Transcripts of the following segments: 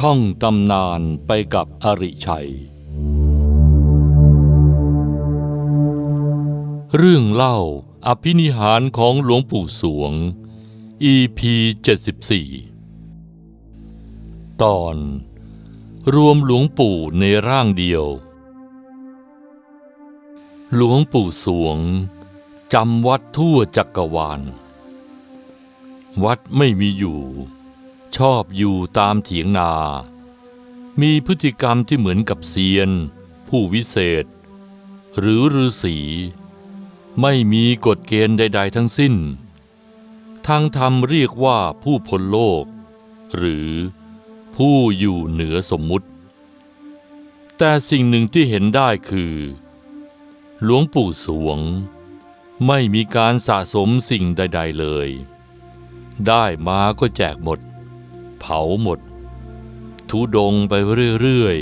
ท่องตำนานไปกับอริชัย เรื่องเล่าอภินิหารของหลวงปู่สวง EP 74 ตอน รวมหลวงปู่ในร่างเดียว หลวงปู่สวงจำวัดทั่วจักรวาล วัดไม่มีอยู่ ชอบอยู่ตามเถียงนา มีพฤติกรรมที่เหมือนกับเซียน ผู้วิเศษ หรือฤาษีไม่มีกฎเกณฑ์ใด ๆ ทั้งสิ้น ทางธรรมเรียกว่าผู้พ้นโลก หรือผู้อยู่เหนือสมมุติ แต่สิ่งหนึ่งที่เห็นได้คือ หลวงปู่สวง ไม่มีการสะสมสิ่งใด ๆ เลย ได้มาก็แจกหมด เผาหมด ทุดงไปเรื่อย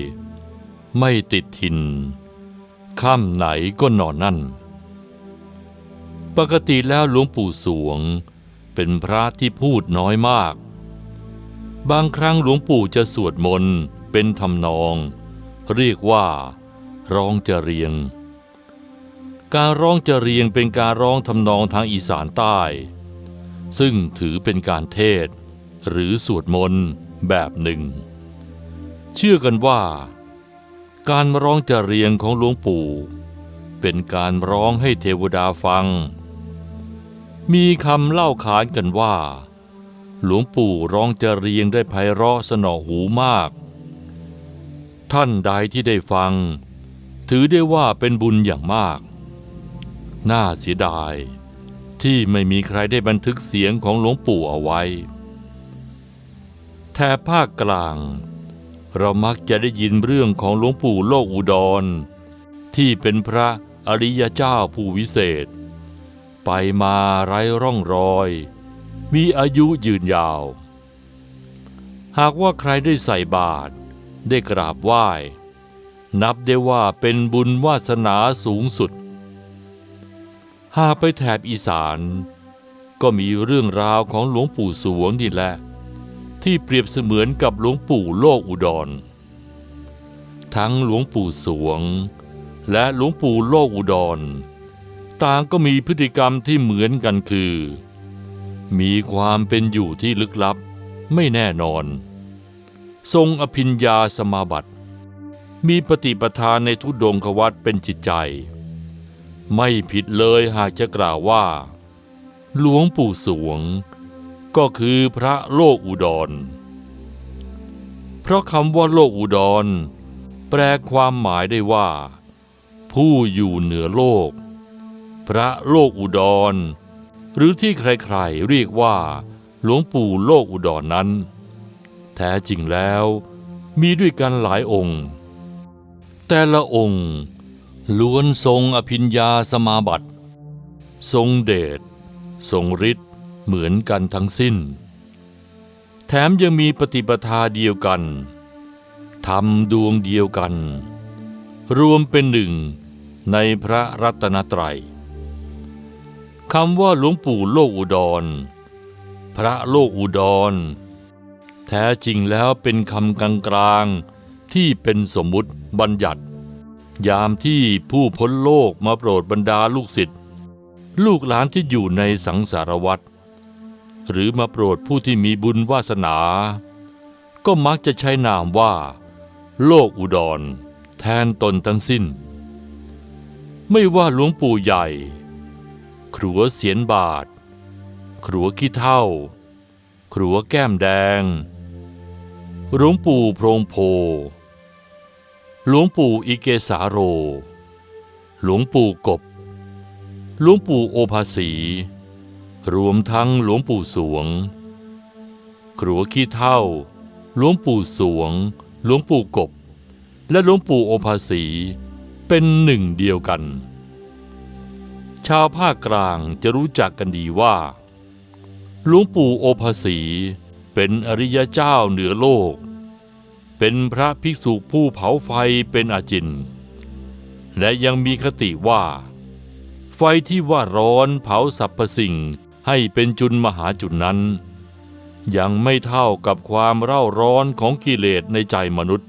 ๆ ไม่ติดถิ่นค่ำไหนก็นอนนั่น ปกติแล้วหลวงปู่สวง เป็นพระที่พูดน้อยมาก บางครั้งหลวงปู่จะสวดมนต์เป็นทำนอง เรียกว่า ร้องจะเรียง การร้องจะเรียงเป็นการร้องทำนองทางอีสานใต้ ซึ่งถือเป็นการเทศ หรือสวดมนต์แบบหนึ่ง เชื่อกันว่า การร้องจะเรียงของหลวงปู่ เป็นการร้องให้เทวดาฟัง มีคำเล่าขานกันว่า หลวงปู่ร้องจะเรียงได้ไพเราะสนอหูมาก ท่านใดที่ได้ฟัง ถือได้ว่าเป็นบุญอย่างมาก น่าเสียดายที่ไม่มีใครได้บันทึกเสียงของหลวงปู่เอาไว้ แถบภาคกลาง เรามักจะได้ยินเรื่องของหลวงปู่โลกอุดร ที่เป็นพระอริยเจ้าผู้วิเศษ ไปมาไร้ร่องรอย มีอายุยืนยาว หากว่าใครได้ใส่บาตรได้กราบไหว้ นับได้ว่าเป็นบุญวาสนาสูงสุด หากไปแถบอีสาน ก็มีเรื่องราวของหลวงปู่สวงนี่แหละ ที่เปรียบเสมือนกับหลวงปู่โลกอุดร ทั้งหลวงปู่สวง และหลวงปู่โลกอุดร ต่างก็มีพฤติกรรมที่เหมือนกันคือ มีความเป็นอยู่ที่ลึกลับไม่แน่นอน ทรงอภิญญาสมาบัติ มีปฏิปทานในทุดงควัตเป็นจิตใจ ไม่ผิดเลยหากจะกล่าวว่า หลวงปู่สวง ก็คือพระโลกอุดร เพราะคำว่าโลกอุดร แปลความหมายได้ว่า ผู้อยู่เหนือโลก พระโลกอุดร หรือที่ใครๆเรียกว่าหลวงปู่โลกอุดรนนั้น แท้จริงแล้วมีด้วยกันหลายองค์ แต่ละองค์ล้วนทรงอภิญญาสมาบัติ ทรงเดช ทรงฤทธิ์ เหมือนกันทั้งสิ้น แถมยังมีปฏิปทาเดียวกันทำดวงเดียวกัน รวมเป็นหนึ่งในพระรัตนตรัยคำว่าหลวงปู่โลกอุดร พระโลกอุดร แท้จริงแล้วเป็นคำกลางๆที่เป็นสมมุติบัญญัติ ยามที่ผู้พ้นโลกมาโปรดบรรดาลูกศิษย์ลูกหลานที่อยู่ในสังสารวัฏ หรือมาโปรดผู้ที่มีบุญวาสนา ก็มักจะใช้นามว่า โลกอุดร แทนตนทั้งสิ้น ไม่ว่าหลวงปู่ใหญ่ ครัวเสียนบาท ครัวขี้เท่า ครัวแก้มแดง หลวงปู่โพรงโพ หลวงปู่อิเกสาโร หลวงปู่กบ หลวงปู่โอภาสี รวมทั้งหลวงปู่สวง ครัวขี้เท่า หลวงปู่สวง หลวงปู่กบ และหลวงปู่โอภาสี เป็นหนึ่งเดียวกัน ชาวภาคกลางจะรู้จักกันดีว่า หลวงปู่โอภาสีเป็นอริยเจ้าเหนือโลก เป็นพระภิกษุผู้เผาไฟเป็นอาจิน และยังมีคติว่า ไฟที่ว่าร้อนเผาสรรพสิ่ง ให้เป็นจุนมหาจุนนั้น ยังไม่เท่ากับความเร่าร้อนของกิเลสในใจมนุษย์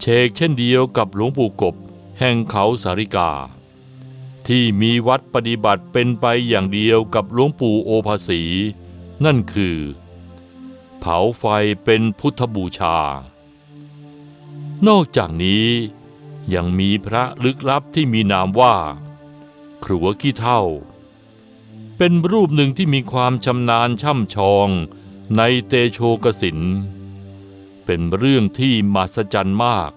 เชกเช่นเดียวกับหลวงปู่กบแห่งเขาสาริกา ที่มีวัดปฏิบัติเป็นไปอย่างเดียวกับหลวงปู่โอภาสี นั่นคือ เผาไฟเป็นพุทธบูชา นอกจากนี้ยังมีพระลึกลับที่มีนามว่า ขรัวขี้เท่า เป็นรูปหนึ่งที่มีความชำนาญช่ำชองในเตโชกสิน เป็นเรื่องที่มหัศจรรย์มาก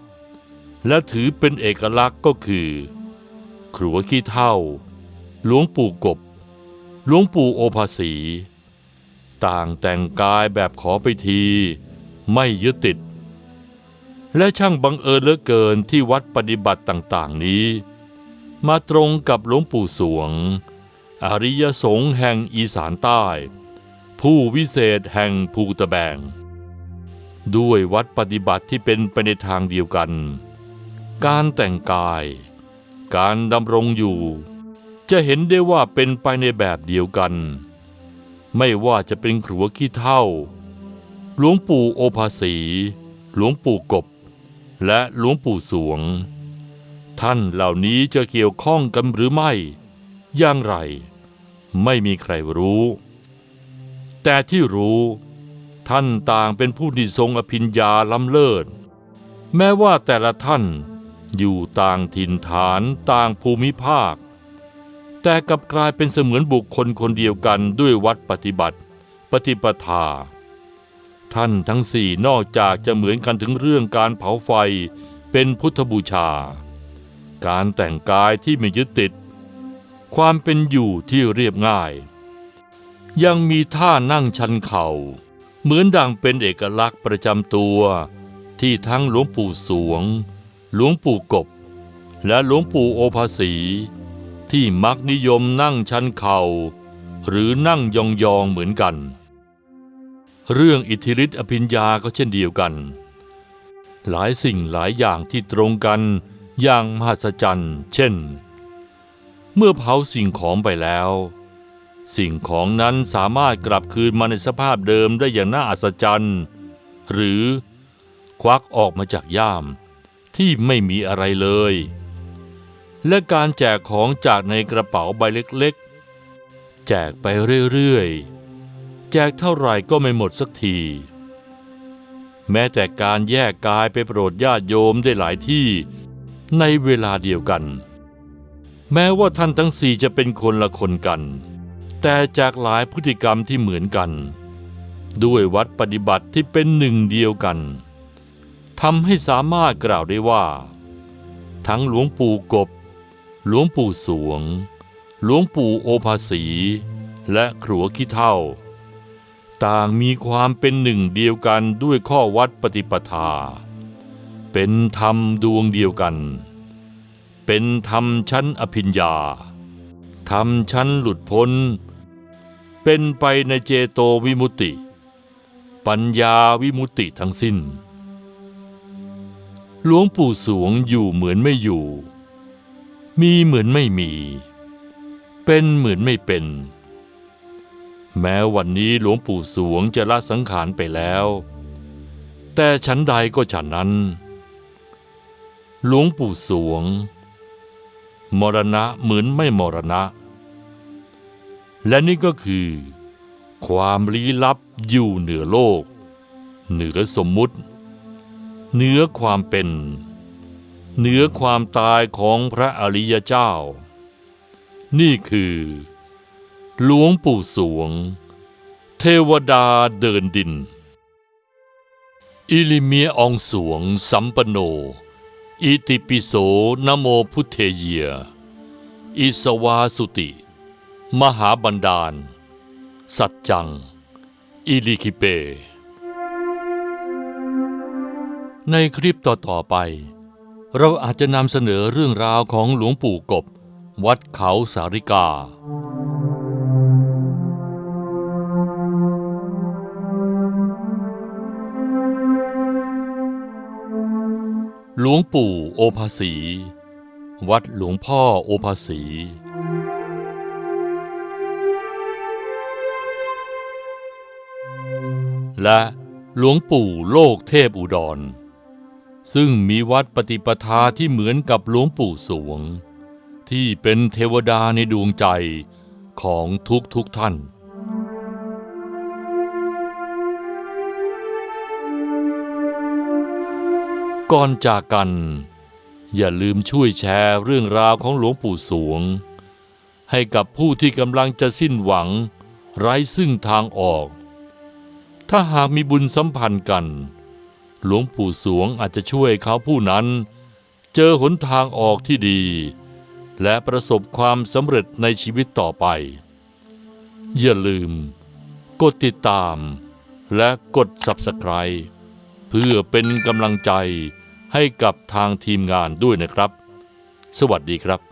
และถือเป็นเอกลักษณ์ก็คือขรัวขี้เท่า หลวงปู่กบ หลวงปู่โอภาสี ต่างแต่งกายแบบขอไปที ไม่ยึดติด และช่างบังเอิญเหลือเกินที่วัดปฏิบัติต่างๆนี้ มาตรงกับหลวงปู่สวง อริยสงฆ์แห่งอีสานใต้ ผู้วิเศษแห่งภูตะแบง ด้วยวัดปฏิบัติที่เป็นไปในทางเดียวกัน การแต่งกาย การดำรงอยู่ จะเห็นได้ว่าเป็นไปในแบบเดียวกัน ไม่ว่าจะเป็นขรัวขี้เท่า หลวงปู่โอภาสี หลวงปู่กบ และหลวงปู่สวง ท่านเหล่านี้จะเกี่ยวข้องกันหรือไม่อย่างไร ไม่มีใครรู้ แต่ที่รู้ท่านต่างเป็นผู้ที่ทรงอภิญญาล้ำเลิศ แม้ว่าแต่ละท่านอยู่ต่างถิ่นฐานต่างภูมิภาค แต่กลับกลายเป็นเสมือนบุคคลคนเดียวกันด้วยวัดปฏิบัติ ปฏิปทา ท่านทั้งสี่นอกจากจะเหมือนกันถึงเรื่องการเผาไฟเป็นพุทธบูชา การแต่งกายที่ไม่ยึดติด ความเป็นอยู่ที่เรียบง่าย ยังมีท่านั่งชันเข่า เหมือนดังเป็นเอกลักษณ์ประจำตัว ที่ทั้งหลวงปู่สวง หลวงปู่กบ และหลวงปู่โอภาสีที่มักนิยมนั่งชันเข่า หรือนั่งยองๆเหมือนกัน เรื่องอิทธิฤทธิอภิญญาก็เช่นเดียวกัน หลายสิ่งหลายอย่างที่ตรงกันอย่างมหัศจรรย์ เช่น เมื่อเผาสิ่งของไปแล้ว สิ่งของนั้นสามารถกลับคืนมาในสภาพเดิมได้อย่างน่าอัศจรรย์ หรือควักออกมาจากย่ามที่ไม่มีอะไรเลย และการแจกของจากในกระเป๋าใบเล็กๆ แจกไปเรื่อยๆ แจกเท่าไหร่ก็ไม่หมดสักที แม้แต่การแยกกายไปโปรดญาติโยมได้หลายที่ในเวลาเดียวกัน แม้ว่าท่านทั้งสี่จะเป็นคนละคนกัน แต่จากหลายพฤติกรรมที่เหมือนกัน ด้วยวัดปฏิบัติที่เป็นหนึ่งเดียวกันทำให้สามารถกล่าวได้ว่า ทั้งหลวงปู่กบ หลวงปู่สวง หลวงปู่โอภาสี และขรัวขี้เท่า ต่างมีความเป็นหนึ่งเดียวกันด้วยข้อวัดปฏิปทา เป็นธรรมดวงเดียวกัน เป็นธรรมชั้นอภิญญา ธรรมชั้นหลุดพ้น เป็นไปในเจโตวิมุตติ ปัญญาวิมุตติทั้งสิ้น หลวงปู่สวงอยู่เหมือนไม่อยู่ มีเหมือนไม่มี เป็นเหมือนไม่เป็น แม้วันนี้หลวงปู่สวงจะละสังขารไปแล้ว แต่ฉันใดก็ฉันนั้น หลวงปู่สวง มรณะเหมือนไม่มรณะ และนี่ก็คือ ความลี้ลับอยู่เหนือโลก เหนือสมมุติ เหนือความเป็น เหนือความตายของพระอริยเจ้า นี่คือ หลวงปู่สวง เทวดาเดินดิน อิลิเมียอองสวงสัมปโน อิติปิโสนโมพุทเทเยียอิสวาสุติ มหาบันดาล สัจจัง อิลิคิเป ในคลิปต่อ ๆ ไป เราอาจจะนำเสนอเรื่องราวของหลวงปู่กบ วัดเขาสาริกา หลวงปู่โอภาสี วัดหลวงพ่อโอภาสี และหลวงปู่โลกเทพอุดร ซึ่งมีวัดปฏิปทาที่เหมือนกับหลวงปู่สวง ที่เป็นเทวดาในดวงใจของทุกทุกท่าน ก่อนจากกัน อย่าลืมช่วยแชร์เรื่องราวของหลวงปู่สวง ให้กับผู้ที่กำลังจะสิ้นหวัง ไร้ซึ่งทางออก ถ้าหากมีบุญสัมพันธ์กัน หลวงปู่สวงอาจจะช่วยเขาผู้นั้น เจอหนทางออกที่ดี และประสบความสำเร็จในชีวิตต่อไป อย่าลืม กดติดตาม และกด Subscribe เพื่อเป็นกำลังใจ ให้กับทางทีมงานด้วยนะครับ สวัสดีครับ